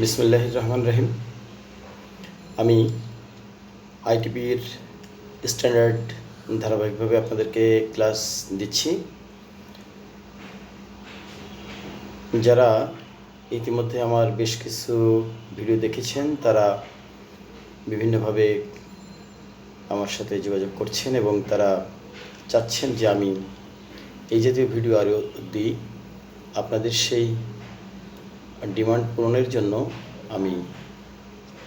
বিসমুল্লাহ রহমান রহিম। আমি আইটিপির স্ট্যান্ডার্ড ধারাবাহিকভাবে আপনাদেরকে ক্লাস দিচ্ছি। যারা ইতিমধ্যে আমার বেশ কিছু ভিডিও দেখেছেন, তারা বিভিন্নভাবে আমার সাথে যোগাযোগ করছেন এবং তারা চাচ্ছেন যে আমি এই জাতীয় ভিডিও আরও দিই। আপনাদের সেই ডিমান্ড পূরণের জন্য আমি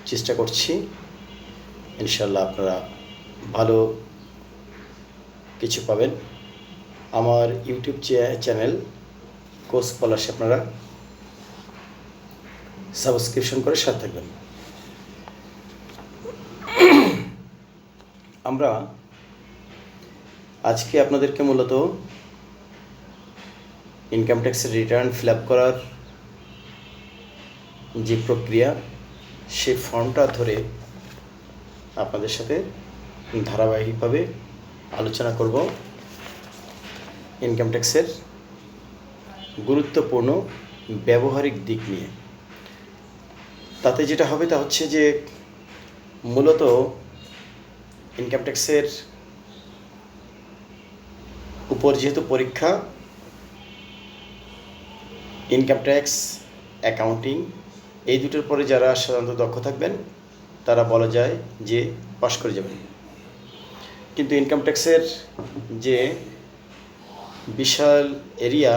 চেষ্টা করছি। ইনশাল্লাহ আপনারা ভালো কিছু পাবেন। আমার ইউটিউব চ্যানেল কোর্স স্কলারশিপ আপনারা সাবস্ক্রিপশন করে সাথে থাকবেন। আমরা আজকে আপনাদেরকে মূলত ইনকাম ট্যাক্সের রিটার্ন ফিল আপ করার যে প্রক্রিয়া, সে ফর্মটা ধরে আপনাদের সাথে ধারাবাহিকভাবে আলোচনা করব। ইনকাম ট্যাক্সের গুরুত্বপূর্ণ ব্যবহারিক দিক নিয়ে। তাতে যেটা হবে তা হচ্ছে যে মূলত ইনকাম ট্যাক্সের উপর যেহেতু পরীক্ষা ইনকাম ট্যাক্স অ্যাকাউন্টিং এই দুটোর পরে যারা সাধারণত দক্ষ থাকবেন, তারা বলা যায় যে পাশ করে যাবেন। কিন্তু ইনকাম ট্যাক্সের যে বিশাল এরিয়া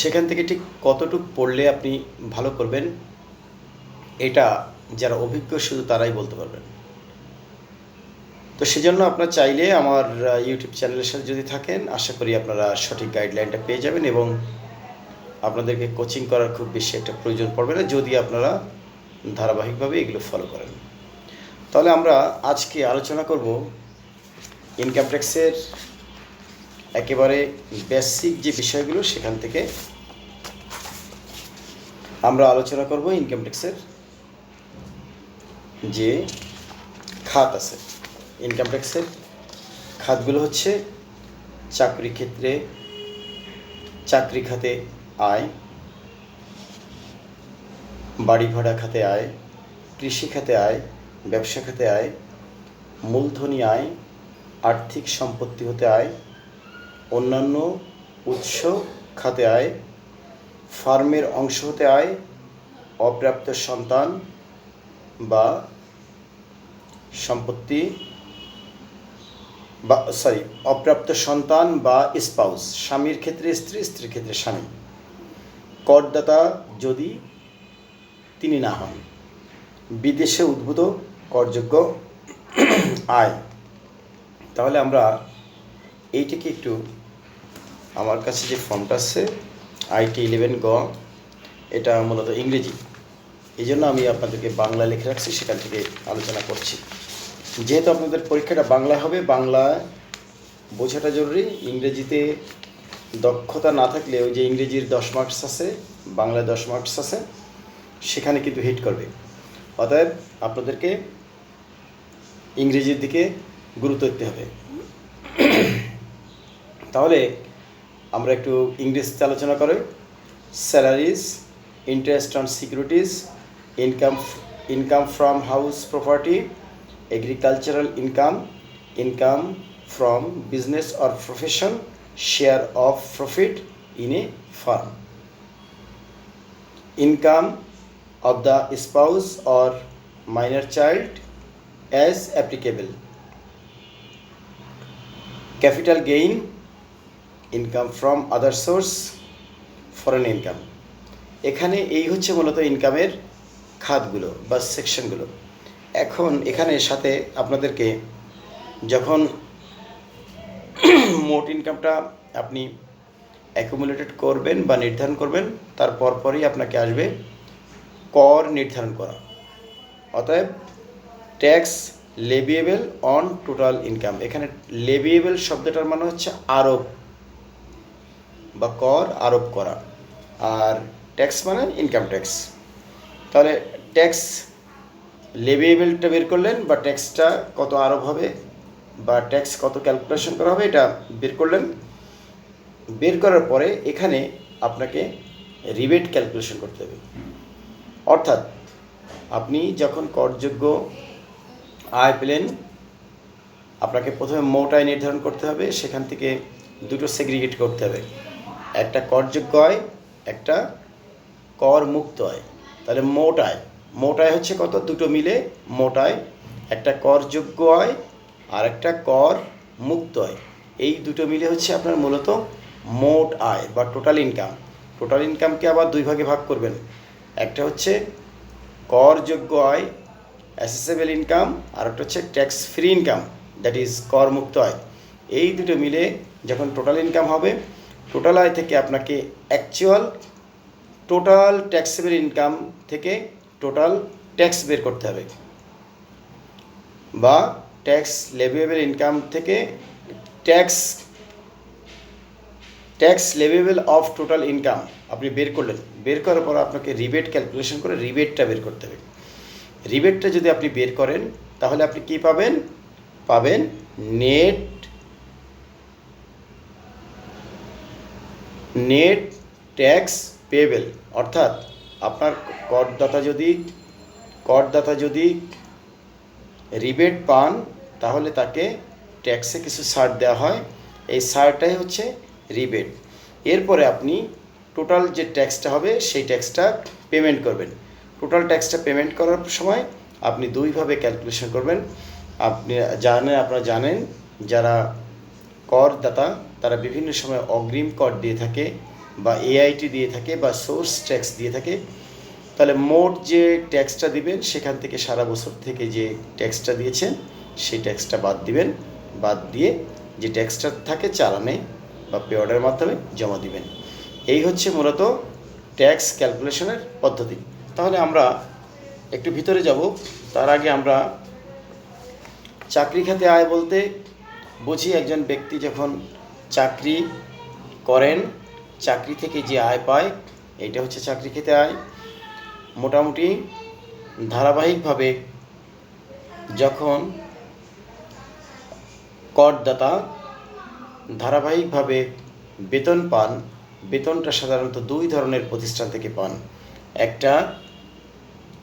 সেখান থেকে ঠিক কতটুকু পড়লে আপনি ভালো করবেন, এটা যারা অভিজ্ঞ, শুধু তারাই বলতে পারবেন। তো সেজন্য আপনার চাইলে আমার ইউটিউব চ্যানেলের সাথে যদি থাকেন, আশা করি আপনারা সঠিক গাইডলাইনটা পেয়ে যাবেন এবং আপনাদেরকে কোচিং করার খুব বেশি একটা প্রয়োজন পড়বে না যদি আপনারা ধারাবাহিকভাবে এগুলো ফলো করেন। তাহলে আমরা আজকে আলোচনা করব ইনকাম ট্যাক্সের একেবারে বেসিক যে বিষয়গুলো সেখান থেকে আমরা আলোচনা করব ইনকাম ট্যাক্সের যে খাত আছে। ইনকাম ট্যাক্সের খাতগুলো হচ্ছে চাকরি ক্ষেত্রে, চাকরি খাতে আয়, বাড়ি ভাড়া খাতে আয়, কৃষি খাতে আয়, ব্যবসা খাতে আয়, মূলধনী আয়, আর্থিক সম্পত্তি হতে আয়, অন্যান্য উৎস খাতে আয়, ফার্মের অংশ হতে আয়, অপ্রাপ্ত সন্তান বা সম্পত্তি বা সরি অপ্রাপ্ত সন্তান বা স্পাউস স্বামীর ক্ষেত্রে স্ত্রী, স্ত্রীর ক্ষেত্রে স্বামী। করদাতা যদি তিনি না হন, বিদেশে উদ্ভূত করযোগ্য আয়। তাহলে আমরা এইটাকে একটু আমার কাছে যে ফর্মটা আছে, আইটি ইলেভেন গ, এটা মূলত ইংরেজি। এই জন্য আমি আপনাদেরকে বাংলা লিখে রাখছি, সেখান থেকে আলোচনা করছি। যেহেতু আপনাদের পরীক্ষাটা বাংলা হবে বাংলা বোঝাটা জরুরি। ইংরেজিতে দক্ষতা না থাকলে ওই যে ইংরেজির দশ মার্কস আছে, বাংলায় দশ মার্কস আছে, সেখানে কিন্তু হিট করবে। অতএব আপনাদেরকে ইংরেজির দিকে গুরুত্ব দিতে হবে। তাহলে আমরা একটু ইংরেজিতে আলোচনা করে। Salaries interest on securities income income from house property agricultural income, income from business or profession, share of profit in a firm. Income of the spouse or minor child as applicable. Capital gain, income from other source, foreign income. এখানে এই হচ্ছে মূলত ইনকামের খাতগুলো বা সেকশনগুলো এখন এখানে সাথে আপনাদেরকে যখন মোট ইনকামটা আপনি অ্যাকুমুলেটেড করবেন বা নির্ধারণ করবেন, তার পরপরই আপনাকে আসবে কর নির্ধারণ করা। অতএব tax leviable on total income এখানে লেবিয়েবল শব্দটার মানে হচ্ছে আরোপ বা কর আরোপ করা। আর ট্যাক্স মানে ইনকাম ট্যাক্স তাহলে ট্যাক্স লেবিয়েবলটা বের করলেন বা ট্যাক্সটা কত আরোপ হবে বা ট্যাক্স কত ক্যালকুলেশন করা হবে, এটা বের করলেন। বের করার পরে এখানে আপনাকে রিবেট ক্যালকুলেশন করতে হবে। অর্থাৎ আপনি যখন করযোগ্য আয় পেলেন, আপনাকে প্রথমে মোট আয় নির্ধারণ করতে হবে, সেখান থেকে দুটো সেগ্রিগেট করতে হবে। একটা করযোগ্য আয়, একটা কর মুক্ত আয়। তাহলে মোট আয়। মোট আয় হচ্ছে কত? দুটো মিলে মোট আয় একটা করযোগ্য আয় আর একটা কর মুক্ত আয়। এই দুটো মিলে হচ্ছে আপনার মূলত মোট আয় বা টোটাল ইনকাম টোটাল ইনকামকে আবার দুই ভাগে ভাগ করবেন। একটা হচ্ছে করযোগ্য আয় অ্যাসেসেবল ইনকাম আর একটা হচ্ছে tax free income that is কর মুক্ত আয়। এই দুটো মিলে যখন টোটাল ইনকাম হবে টোটাল আয় থেকে আপনাকে অ্যাকচুয়াল টোটাল ট্যাক্সেবল ইনকাম থেকে টোটাল ট্যাক্স বের করতে হবে। বা ট্যাক্স লেভিয়েবল ইনকাম থেকে tax tax leviable of total income আপনি বের করলেন। বের করার পর আপনাকে রিবেট ক্যালকুলেশন করে রিবেটটা বের করতে হবে। রিবেটটা যদি আপনি বের করেন, তাহলে আপনি কি পাবেন? পাবেন নেট নেট ট্যাক্স পেবেল অর্থাৎ আপনার করদাতা যদি করদাতা যদি রিবেট পান, তাহলে তাকে ট্যাক্সে কিছু ছাড় দেওয়া হয়। এই ছাড়টাই হচ্ছে রিবেট। এরপরে আপনি টোটাল যে ট্যাক্সটা হবে, সেই ট্যাক্সটা পেমেন্ট করবেন। টোটাল ট্যাক্সটা পেমেন্ট করার সময় আপনি দুইভাবে ক্যালকুলেশন করবেন। আপনি জানেন আপনারা জানেন, যারা করদাতা, তারা বিভিন্ন সময় অগ্রিম কর দিয়ে থাকে। বা এআইটি দিয়ে থাকে বা সোর্স ট্যাক্স দিয়ে থাকে, তাহলে মোট যে ট্যাক্সটা দিবেন, সেখান থেকে সারা বছর থেকে যে ট্যাক্সটা দিয়েছেন সেই ট্যাক্সটা বাদ দিবেন। বাদ দিয়ে যে ট্যাক্সটা থাকে চালানে বা পে অর্ডারের মাধ্যমে জমা দিবেন। এই হচ্ছে মূলত ট্যাক্স ক্যালকুলেশনের পদ্ধতি। তাহলে আমরা একটু ভিতরে যাব। তার আগে আমরা চাকরি খাতে আয় বলতে বুঝি একজন ব্যক্তি যখন চাকরি করেন চাকরি থেকে যে আয় পায়, এটা হচ্ছে চাকরি খেতে আয়। মোটামুটি ধারাবাহিকভাবে যখন করদাতা ধারাবাহিকভাবে বেতন পান, বেতনটা সাধারণত দুই ধরনের প্রতিষ্ঠান থেকে পান। একটা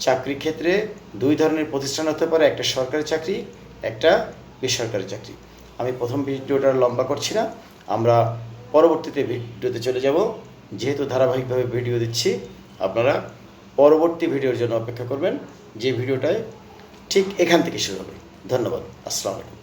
চাকরি ক্ষেত্রে দুই ধরনের প্রতিষ্ঠান হতে পারে, একটা সরকারি চাকরি, একটা বেসরকারি চাকরি। আমি প্রথম ভিডিওটা লম্বা করছি না, আমরা পরবর্তীতে ভিডিওতে চলে যাব। যেহেতু ধারাবাহিকভাবে ভিডিও দিচ্ছি, আপনারা পরবর্তী ভিডিওর জন্য অপেক্ষা করবেন। যে ভিডিওটায় ঠিক এখান থেকে শুরু হবে। ধন্যবাদ। আসসালামু আলাইকুম।